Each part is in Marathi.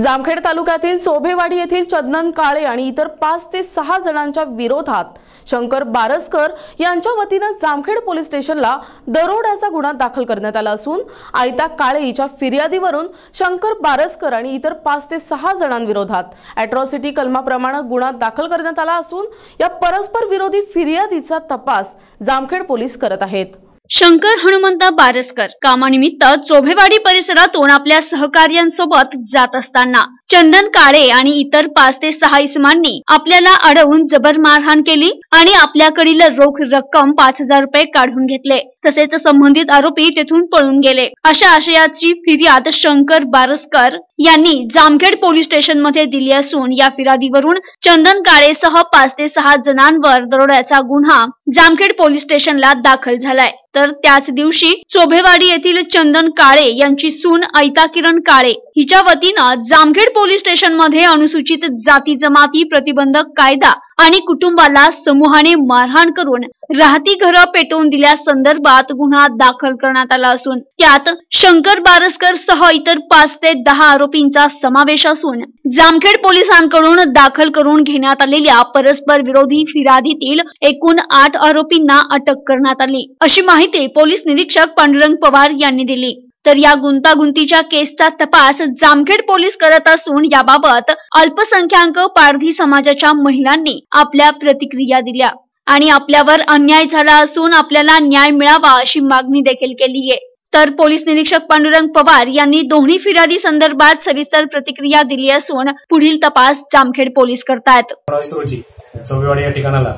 जामखेड तालुक्यातील सोभेवाडी येथील चंदन काळे आणि इतर पाच ते सहा जणांच्या विरोधात शंकर बारसकर यांच्या वतीनं जामखेड पोलीस स्टेशनला दरोड्याचा गुन्हा दाखल करण्यात आला असून आयता काळे हिच्या फिर्यादीवरून शंकर बारसकर आणि इतर पाच ते सहा जणांविरोधात अॅट्रॉसिटी कलमाप्रमाणे गुन्हा दाखल करण्यात आला असून या परस्पर विरोधी फिर्यादीचा तपास जामखेड पोलीस करत आहेत. शंकर हनुमंत बारसकर कामानिमित्त चोभेवाडी परिसरातून आपल्या सहकार्यांसोबत जात असताना चंदन काळे आणि इतर पाच ते सहा इसमांनी आपल्याला अडवून जबर मारहाण केली आणि आपल्याकडील रोख रक्कम पाच हजार रुपये काढून घेतले. तसेच संबंधित आरोपी तेथून पळून गेले. अशा आशयाची फिर्याद शंकर बारसकर यांनी जामखेड पोलीस स्टेशनमध्ये दिली असून या फिर्यादीवरून चंदन काळेसह पाच ते सहा जणांवर दरोड्याचा गुन्हा जामखेड पोलीस स्टेशनला दाखल झालाय. तर त्याच दिवशी चोभेवाडी येथील चंदन काळे यांची सून ऐता किरण काळे हिच्या वतीनं जामखेड पोलीस स्टेशनमध्ये अनुसूचित जाती जमाती प्रतिबंधक कायदा आणि कुटुंबाला समूहाने मारहाण करून राहती घरं पेटवून दिल्या संदर्भात गुन्हा दाखल करण्यात आला असून त्यात शंकर बारसकर सह इतर पाच ते दहा आरोपींचा समावेश असून जामखेड पोलिसांकडून दाखल करून घेण्यात आलेल्या परस्पर विरोधी फिर्यादीतील एकूण आठ आरोपींना अटक करण्यात आली. अशी माहिती पोलीस निरीक्षक पांडुरंग पवार यांनी दिली. तर या गुंतागुंतीच्या केसचा तपास जामखेड पोलीस करत असून याबाबत अल्पसंख्याक पारधी समाजाच्या महिलांनी आपल्या प्रतिक्रिया दिल्या. आणि आपल्यावर अन्याय झाला असून आपल्याला न्याय मिळावा अशी मागणी देखील केली आहे. तर पोलीस निरीक्षक पांडुरंग पवार यांनी दोन्ही फिर्यादी संदर्भात सविस्तर प्रतिक्रिया दिली असून पुढील तपास जामखेड पोलीस करतायत. रोजी चौबेवाडी या ठिकाणाला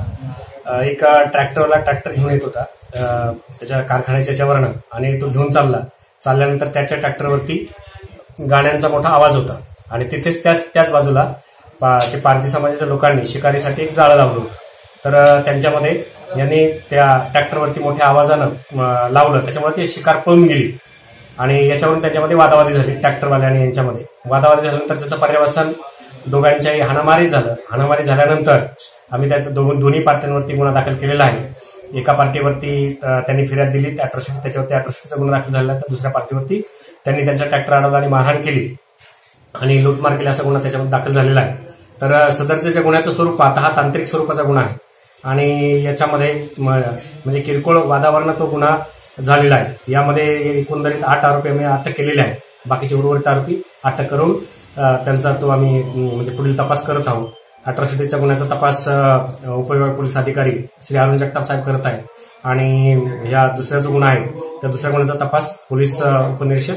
एक ट्रॅक्टरला ट्रॅक्टर घेऊन येत होता. त्याच्या कारखान्याच्या आणि तो घेऊन चालला. चालल्यानंतर त्याच्या ट्रॅक्टरवरती गाण्यांचा मोठा आवाज होता. आणि तिथेच त्याच त्याच बाजूला पा- ते पारधी समाजाच्या लोकांनी शिकारीसाठी एक जाळं लावलं होतं. तर त्यांच्यामध्ये यांनी त्या ट्रॅक्टरवरती मोठ्या आवाजानं लावलं. त्याच्यामुळे ती शिकार पळून गेली. आणि याच्यावरून त्यांच्यामध्ये वादावादी झाली ट्रॅक्टरवाले आणि यांच्यामध्ये. वादावादी झाल्यानंतर त्याचं पर्यवसन दोघांच्याही हाणामारी झालं. हाणामारी झाल्यानंतर आम्ही त्या दोघं दोन्ही पार्ट्यांवरती गुन्हा दाखल केलेला आहे. एका पार्टीवरती त्यांनी फिर्याद दिली अॅट्रॉसिटी त्याच्यावरती अॅट्रॉसिटीचा गुन्हा दाखल झाला तर दुसऱ्या पार्टीवरती. त्यांनी त्यांचा ट्रॅक्टर अडवला आणि मारहाण केली. आणि लूटमार केली असा गुन्हा त्याच्यामध्ये दाखल झालेला आहे. तर सदरच्या गुन्ह्याचं स्वरूप पाहता हा तांत्रिक स्वरूपाचा गुन्हा आहे. आणि याच्यामध्ये म- म्हणजे किरकोळ वादावरनं तो गुन्हा झालेला आहे. यामध्ये एकंदरीत आठ आरोपी आम्ही अटक केलेले आहे. बाकीचे उर्वरित आरोपी अटक करून त्यांचा तो आम्ही म्हणजे पुढील तपास करत आहोत. अट्रॉसिटीच्या गुन्ह्याचा तपास उपविभाग पोलीस अधिकारी श्री अरुण जगताप साहेब करत आहेत. आणि या दुसऱ्या जो गुन्हा आहे त्या दुसऱ्या गुन्ह्याचा तपास पोलीस उपनिरीक्षक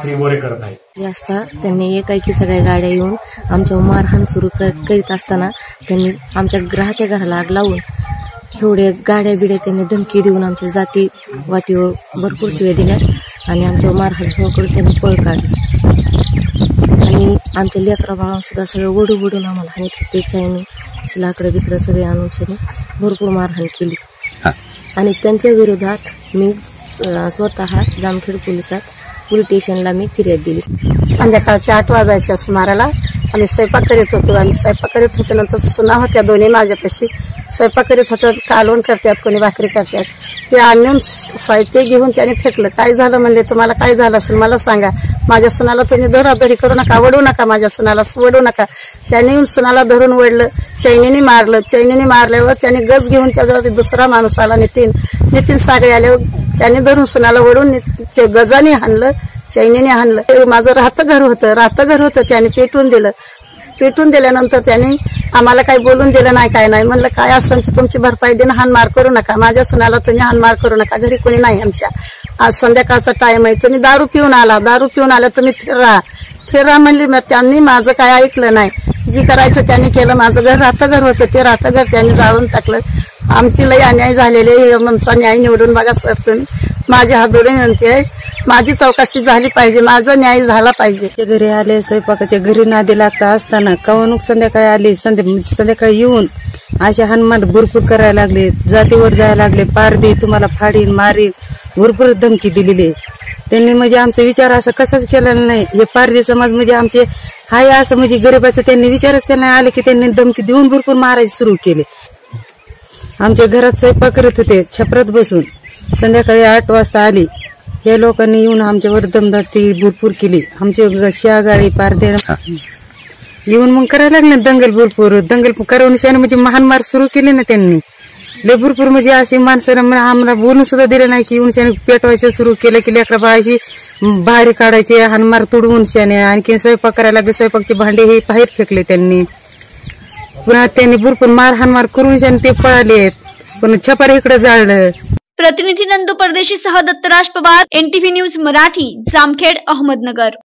श्री बोरे करत आहेत. हे असता त्यांनी एकाएकी सगळ्या गाड्या येऊन आमच्यावर मारहाण सुरू कर- करीत असताना त्यांनी आमच्या ग्राहच्या घराला आग लावून एवढे गाड्या बिड्या त्यांनी धमकी देऊन आमच्या जाती वातीवर भरपूर शिव्या दिल्या आणि आमच्या मारहाण सुरू करून त्यांनी पळ काढली. आणि आमच्या लेकरा बाळा सुद्धा सगळं ओढू ओढून आम्हाला हानीत होते चायनी असे लाकडं बिकडं सगळे आणून सगळे भरपूर मारहाण केली. आणि त्यांच्या विरोधात मी स्वतः जामखेड पोलिसात पोलीस स्टेशनला मी फिर्याद दिली. संध्याकाळचे आठ वाजायच्या सुमाराला आम्ही स्वयंपाक करीत होतो आणि स्वयंपाक करीत होतो नंतर सुना होत्या दोन्ही माझ्यापाशी. स्वयंपाक करीत होतं कालवण करतात कोणी भाकरी करतात. ते आणून साहित्य घेऊन त्याने फेकलं. काय झालं म्हणले? तुम्हाला काय झालं असेल? मला सांगा. माझ्या सुनाला तुम्ही धराधरी करू नका वडू नका माझ्या सुनाला वडू नका. त्याने येऊन सुनाला धरून वडलं चैनीने मारलं चैनीने मारल्यावर त्याने गज घेऊन त्याच्यावर दुसरा माणूस आला नितीन. नितीन सागळे आल्यावर त्याने धरून सुनाला वडून नि- ते गजाने हाणलं चैनीने हाणलं. ते माझं राहतं घर होतं राहतं घर होतं त्याने पेटवून दिलं. पेटून दिल्यानंतर त्याने आम्हाला काही बोलून दिलं नाही काय नाही. म्हणलं काय असं तुमची भरपाई देणं हानमार करू नका. माझ्या सुनाला तुम्ही हानमार करू नका. घरी कोणी नाही आमच्या. आज संध्याकाळचा टाइम आहे. तुम्ही दारू पिऊन आला. दारू पिऊन आला तुम्ही फिरा राहा राहा म्हणली मग त्यांनी माझं काय ऐकलं नाही. जी करायचं त्यांनी केलं. माझं घर राहतं घर होतं. ते राहतं घर त्यांनी जाळून टाकलं. आमची लय अन्याय झालेले आहे. आमचा न्याय निवडून बघा सर तुम्ही. माझी हात जोडून विनंती आहे. माझी चौकशी झाली पाहिजे माझा न्याय झाला पाहिजे. ते घरी आले स्वयंपाकाच्या घरी नादी लागता असताना कवणूक संध्याकाळी आली संध्या संध्याकाळी येऊन असे हनुमान भरपूर करायला लागले जातीवर जायला लागले पारदी तुम्हाला फाडीन मारीन भरपूर धमकी दिलेली आहे. त्यांनी म्हणजे आमचा विचार असं कसाच केलेला नाही. हे पारदी समाज म्हणजे आमचे हाय असं म्हणजे गरीबाचा त्यांनी विचारच केला नाही. आले की त्यांनी धमकी देऊन भरपूर मारायचे सुरू केले. आमच्या घरात स्वयंपाक करत होते छपरात बसून. संध्याकाळी आठ वाजता आली. या लोकांनी येऊन आमच्यावर दमदाटी भरपूर केली. आमचे शागाळी पारदे येऊन मग करायला लागले दंगल भरपूर. दंगल करवून म्हणजे महान मार सुरू केले ना त्यांनी. लय भरपूर म्हणजे अशी माणसाला मला- आम्हाला बोलून सुद्धा दिलं नाही की येऊन शाने पेटवायचं सुरू केलं की लेकरा बाळाची बाहेर काढायचे हानमार तुडवून शाने आणखी स्वयंपाक करायला लागले स्वयंपाकचे भांडे हे बाहेर फेकले त्यांनी. पुन्हा त्यांनी भरपूर मार हानमार करून शाने ते पळाले पुन्हा छपार इकडे जाळलं. प्रतिनिधी नंदू परदेशी सह दत्तराज पवार एनटीव्ही न्यूज मराठी जामखेड अहमदनगर.